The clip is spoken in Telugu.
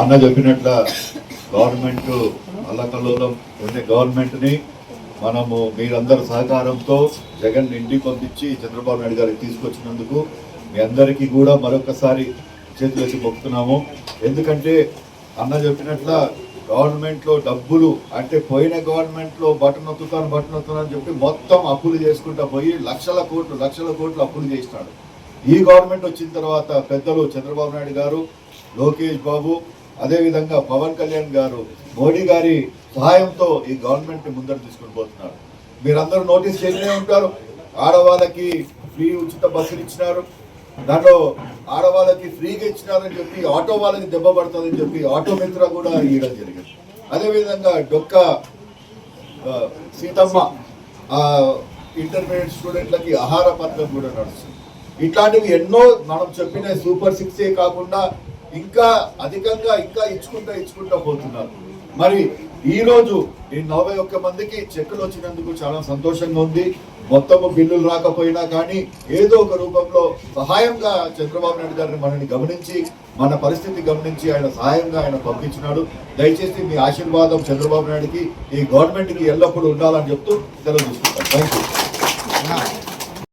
అన్న చెప్పినట్ల గవర్నమెంట్ అల్లకల్లోలం ఉండే గవర్నమెంట్ని మనము మీరందరి సహకారంతో జగన్ ఇంటికి పంపించి చంద్రబాబు నాయుడు గారికి తీసుకొచ్చినందుకు మీ అందరికీ కూడా మరొకసారి చేతులెత్తి మొక్కుతున్నాము. ఎందుకంటే అన్న చెప్పినట్ల గవర్నమెంట్లో డబ్బులు అంటే పోయిన గవర్నమెంట్లో బటన్ వత్తుతాను బటన్ నొక్కుతాను అని చెప్పి మొత్తం అప్పులు చేసుకుంటా పోయి లక్షల కోట్లు లక్షల కోట్లు అప్పులు చేసినాడు ఈ గవర్నమెంట్ వచ్చిన తర్వాత పెద్దలు చంద్రబాబు నాయుడు గారు లోకేష్ బాబు అదేవిధంగా పవన్ కళ్యాణ్ గారు మోడీ గారి సహాయంతో ఈ గవర్నమెంట్ ముందర తీసుకుని పోతున్నారు. మీరందరూ నోటీస్ చేస్తూనే ఉంటారు. ఆడవాళ్ళకి ఫ్రీ ఉచిత బస్సులు ఇచ్చినారు. దాంట్లో ఆడవాళ్ళకి ఫ్రీగా ఇచ్చినారని చెప్పి ఆటో వాళ్ళకి దెబ్బ పడుతుందని చెప్పి ఆటో మిత్ర కూడా ఇవ్వడం జరిగింది. అదేవిధంగా డొక్క సీతమ్మ ఇంటర్మీడియట్ స్టూడెంట్లకి ఆహార పథకం కూడా నడుస్తుంది. ఇట్లాంటివి ఎన్నో మనం చెప్పిన సూపర్ సిక్సే కాకుండా ఇంకా అధికంగా ఇంకా ఇచ్చుకుంటా ఇచ్చుకుంటా పోతున్నారు. మరి ఈరోజు ఈ నలభై ఒక్క మందికి చెక్కులు వచ్చినందుకు చాలా సంతోషంగా ఉంది. మొత్తము బిల్లులు రాకపోయినా కానీ ఏదో ఒక రూపంలో సహాయంగా చంద్రబాబు నాయుడు గారిని మనని గమనించి మన పరిస్థితి గమనించి ఆయన సహాయంగా ఆయన పంపించినాడు. దయచేసి మీ ఆశీర్వాదం చంద్రబాబు నాయుడుకి ఈ గవర్నమెంట్కి ఎల్లప్పుడూ ఉండాలని చెప్తూ సెలవు థ్యాంక్ యూ